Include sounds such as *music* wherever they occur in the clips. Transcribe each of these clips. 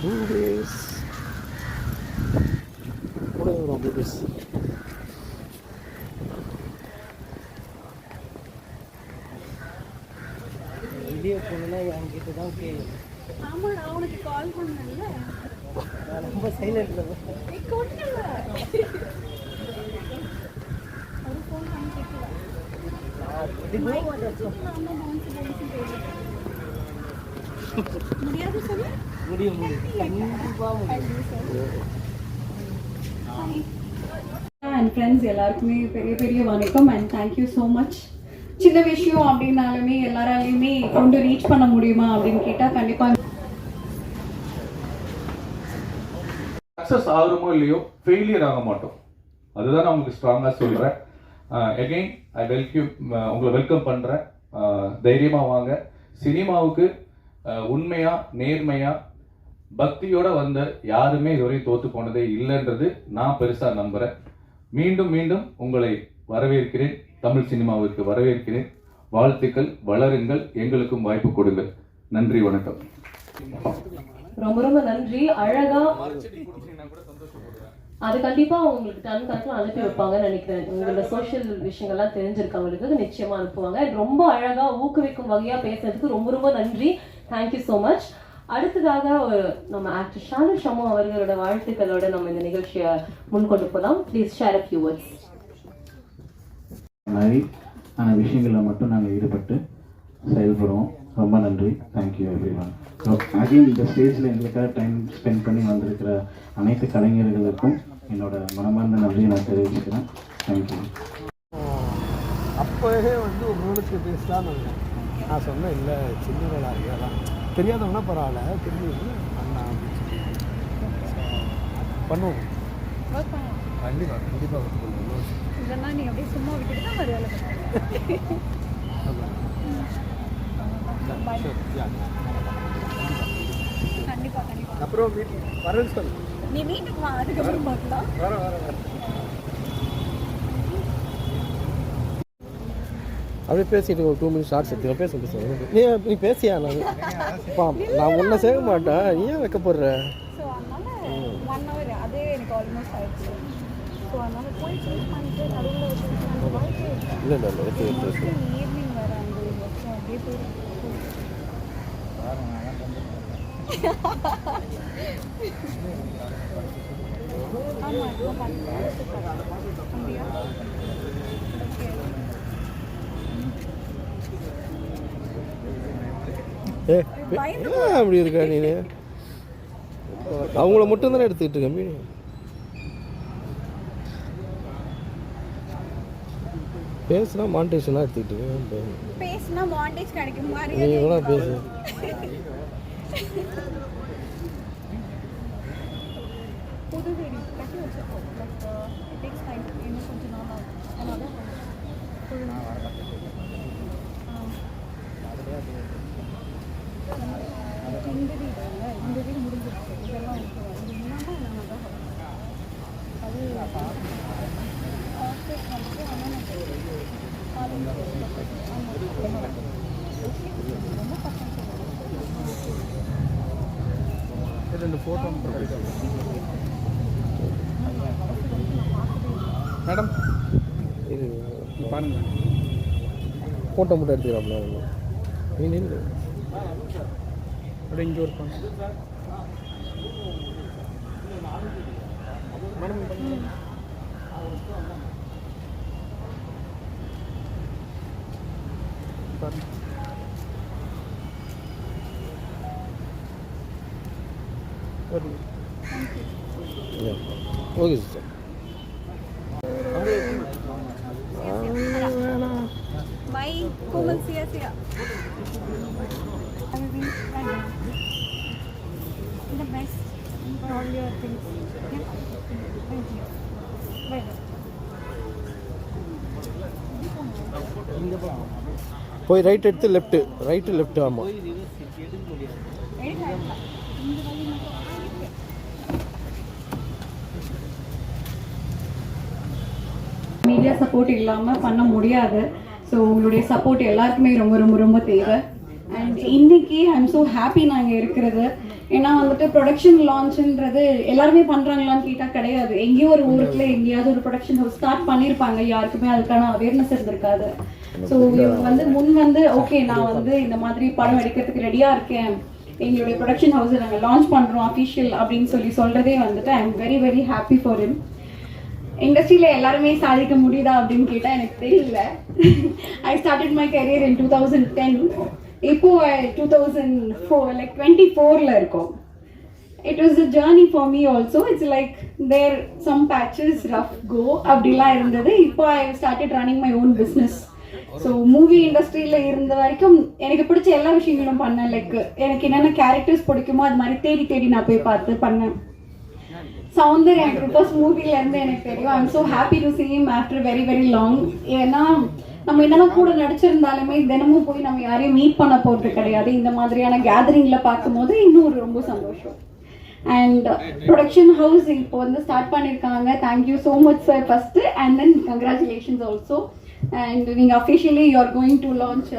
வரும் boobies. வெளியே போனா என்கிட்ட தான் கேளு. ஆமாடா உனக்கு கால் பண்ணல ரொம்ப சைலண்ட்ல ஒரு ஃபோன் பண்ணி கேட்கல முடியாது சொல்லு முடியும் முடியும். கண்டிப்பா முடியும் அண்ட் ஃப்ரெண்ட்ஸ் எல்லாருக்குமே பெரிய பெரிய வணக்கம் அண்ட் தேங்க்யூ ஸோ மச் சின்ன விஷயம் அப்படின்னாலுமே எல்லாராலையுமே கொண்டு ரீச் பண்ண முடியுமா அப்படின்னு கேட்டால் கண்டிப்பாக சக்ஸஸ் ஆகுறோமோ இல்லையோ ஃபெயிலியர் ஆக மாட்டோம். அதுதான் நான் உங்களுக்கு ஸ்ட்ராங்காக சொல்கிறேன் எகெயின் ஐ வெல்கம் உங்களை வெல்கம் பண்ணுறேன் தைரியமாக வாங்க. சினிமாவுக்கு அஹ், உண்மையா நேர்மையா பக்தியோட வந்த யாருமே இதுவரை தோத்து போனதே இல்லைன்றது நான் பெருசாக நம்புகிறேன் மீண்டும் மீண்டும் உங்களை வரவேற்கிறேன். தமிழ் சினிமாவிற்கு வரவேற்கிறேன். வாழ்த்துக்கள் வளருங்கள் எங்களுக்கும் வாய்ப்பு கொடுங்கள். நன்றி வணக்கம். ரொம்ப ரொம்ப நன்றி. அழகா அது கண்டிப்பா உங்களுக்கு டன் கணக்கில் அனுப்பி வைப்பாங்கன்னு நினைக்கிறேன். உங்களோட சோஷியல் விஷயங்கள்லாம் தெரிஞ்சிருக்கவங்களுக்கு நிச்சயமா அனுப்புவாங்க. ரொம்ப அழகா ஊக்குவிக்கும் வகையா பேசுறதுக்கு ரொம்ப ரொம்ப நன்றி. தேங்க்யூ ஸோ மச் அடுத்ததாக ஒரு நம்ம ஆக்டர் ஷானு ஷமு அவர்களோட வாழ்த்துக்களோட நம்ம இந்த நிகழ்ச்சியை முன்கொண்டு போகலாம் please share a few words மாதிரி ஆன விஷயங்களில் மட்டும் நாங்கள் ஈடுபட்டு செயல்படுவோம். ரொம்ப நன்றி. Thank you everyone so again இந்த ஸ்டேஜில் எங்களுக்காக டைம் ஸ்பெண்ட் பண்ணி வந்திருக்கிற அனைத்து கலைஞர்களுக்கும் என்னோட மனமார்ந்த நன்றியை நான் தெரிவிச்சுக்கிறேன். தேங்க்யூ அப்போவே வந்து உங்களுக்கு பேசலாம் நான் நான் சொன்னேன் இல்லை சின்ன வேலை இருக்கலாம் தெரியாதவனா பரவாயில்ல தெரிஞ்சு அண்ணா அப்படின்னு சொல்லி பண்ணுவோம். கண்டிப்பாக கண்டிப்பாக பண்ணுவோம். இதெல்லாம் நீ அப்படியே சும்மா விட்டுட்டு தான் ஒரு வேலை *laughs* அப்புறம் வீட்டு வரேன்னு சொல்லு. நீ வீட்டுக்கு வா அதுக்கப்புறம் பார்க்கலாம். வர வர வர அப்படியே பேசிட்டு ஒரு டூ மினிட்ஸ் ஷார்ட்ஸ் எடுத்து பேச பேச நீ நீ பேசியா? நான் பா நான் உன்னை சேர்க்க மாட்டேன். நீ ஏன் வைக்க போடுற ஸோ அதனால ஒன் ஹவர் அதே எனக்கு ஆல்மோஸ்ட் ஆயிடுச்சு. ஸோ அதனால போய் சேஞ்ச் பண்ணிட்டு நடுவில் வச்சு இல்லை இல்லை இல்லை. எடுத்து எடுத்து எடுத்து ஈவினிங் வர அந்த வருஷம் அப்படியே போயிடும் ஆமா இப்போ பண்ணுறேன் அப்படியா ஏ அப்படி இருக்கா நீ அவங்கள மட்டும் தானே எடுத்துக்கிட்டு இருக்கேன் மீன்? பேசுனா மானிட்டேஷனாக எடுத்துக்கிட்டு பேசினா மாண்டேஜ் கிடைக்கும் நீ கூட பேசு. புது வீடு கட்டி வச்சிருக்கோம். பட் இட் டேக்ஸ் டைம் இன்னும் கொஞ்சம் நாள் ஆகும். அதனால. இந்த வீடு இல்ல, இந்த வீடு முடிஞ்சிருச்சு இதெல்லாம் இது முன்னாடி நாங்கள் தான் அது ஆஃபீஸ் வந்துட்டு ஆனால் ரொம்ப பசங்க ரெண்டு ஃபோட்டோ மேடம் இது பாருங்க. ஃபோட்டோ மட்டும் எடுத்துக்கிறாப்ல. நீ நில்லு அப்படியே இங்கே ஒரு பண்ணு மேடம் பாருங்க. Okay sister all your things. Yeah. Thank you. Bye. போய் ரைட் எடுத்து லெஃப்ட் ரைட்டு லெஃப்ட் ஆமாம் மீடியா சப்போர்ட் இல்லாமல் பண்ண முடியாது ஸோ உங்களுடைய சப்போர்ட் எல்லாருக்குமே ரொம்ப ரொம்ப ரொம்ப தேவை அண்ட் இன்னைக்கு ஐ எம் ஸோ ஹாப்பி நாங்கள் இருக்கிறது ஏன்னா வந்துட்டு ப்ரொடக்ஷன் லான்ச்ன்றது எல்லாருமே பண்றாங்களான்னு கேட்டா கிடையாது. எங்கேயோ ஒரு ஊருக்குள்ள எங்கேயாவது ஒரு ப்ரொடக்ஷன் ஹவுஸ் ஸ்டார்ட் பண்ணியிருப்பாங்க யாருக்குமே அதுக்கான அவேர்னஸ் இருந்திருக்காது. ஸோ இவங்க வந்து முன் வந்து ஓகே நான் வந்து இந்த மாதிரி படம் எடுக்கிறதுக்கு ரெடியா இருக்கேன். எங்களுடைய ப்ரொடக்ஷன் ஹவுஸை நாங்கள் லான்ச் பண்றோம் அஃபிஷியல் அப்படின்னு சொல்லி சொல்றதே வந்துட்டு I am very very happy for him. இண்டஸ்ட்ரியில எல்லாருமே சாதிக்க முடியுதா அப்படின்னு கேட்டா எனக்கு தெரியல. I started my career in two thousand ten இப்போ two thousand four like twenty ஃபோரில் இருக்கோம். It was a journey for me also it's like there some patches rough go அப்படிலாம் இருந்தது. இப்போ I started running my own business so movie இண்டஸ்ட்ரியில் இருந்த வரைக்கும் எனக்கு பிடிச்ச எல்லா விஷயங்களும் பண்ணேன். லைக் எனக்கு என்னென்ன கேரக்டர்ஸ் பிடிக்குமோ அது மாதிரி தேடி தேடி நான் போய் பார்த்து பண்ணேன். சவுந்தர் எனக்கு ஃபர்ஸ்ட் மூவிலேருந்து எனக்கு தெரியும். I'm so happy to see him after very very long ஏன்னா நம்ம என்னதான் கூட நடிச்சிருந்தாலுமே தினமும் போய் நம்ம யாரையும் மீட் பண்ண போறது கிடையாது. இந்த மாதிரியான கேதரிங்ல பார்க்கும்போது இன்னும் ஒரு ரொம்ப சந்தோஷம். அண்ட் ப்ரொடக்ஷன் ஹவுஸ் இப்போ வந்து ஸ்டார்ட் பண்ணியிருக்காங்க thank you so much sir first and then congratulations also and நீங்கள் officially you are going to launch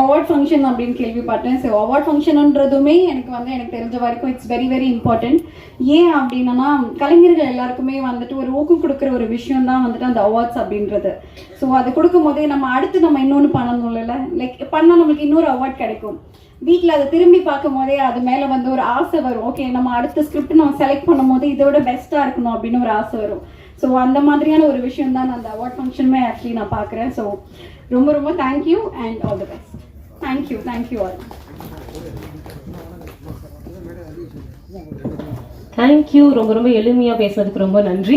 award function அப்படின்னு கேள்விப்பட்டேன். ஸோ அவார்ட் ஃபங்க்ஷனுன்றதுமே எனக்கு வந்து எனக்கு தெரிஞ்ச வரைக்கும் இட்ஸ் வெரி வெரி இம்பார்ட்டன்ட் ஏன் அப்படின்னா கலைஞர்கள் எல்லாருக்குமே வந்துட்டு ஒரு ஊக்கம் கொடுக்குற ஒரு விஷயம் தான் வந்துட்டு அந்த அவார்ட்ஸ் அப்படின்றது. ஸோ அது கொடுக்கும் போதே நம்ம அடுத்து நம்ம இன்னொன்று பண்ணணும்ல. லைக் பண்ணால் நம்மளுக்கு இன்னொரு அவார்ட் கிடைக்கும். வீட்டில் அதை திரும்பி பார்க்கும் போதே அது மேலே வந்து ஒரு ஆசை வரும். ஓகே நம்ம அடுத்த ஸ்கிரிப்ட் நம்ம செலக்ட் பண்ணும் போது இதோட பெஸ்ட்டாக இருக்கணும் அப்படின்னு ஒரு ஆசை வரும். ஸோ அந்த மாதிரியான ஒரு விஷயம் தான் நான் அந்த அவார்ட் ஃபங்க்ஷனுமே ஆக்சுவலி நான் பார்க்குறேன். ஸோ ரொம்ப ரொம்ப thank you and all the best thank you thank you all thank you ரொம்ப ரொம்ப எளிமையா பேசுனதுக்கு ரொம்ப நன்றி.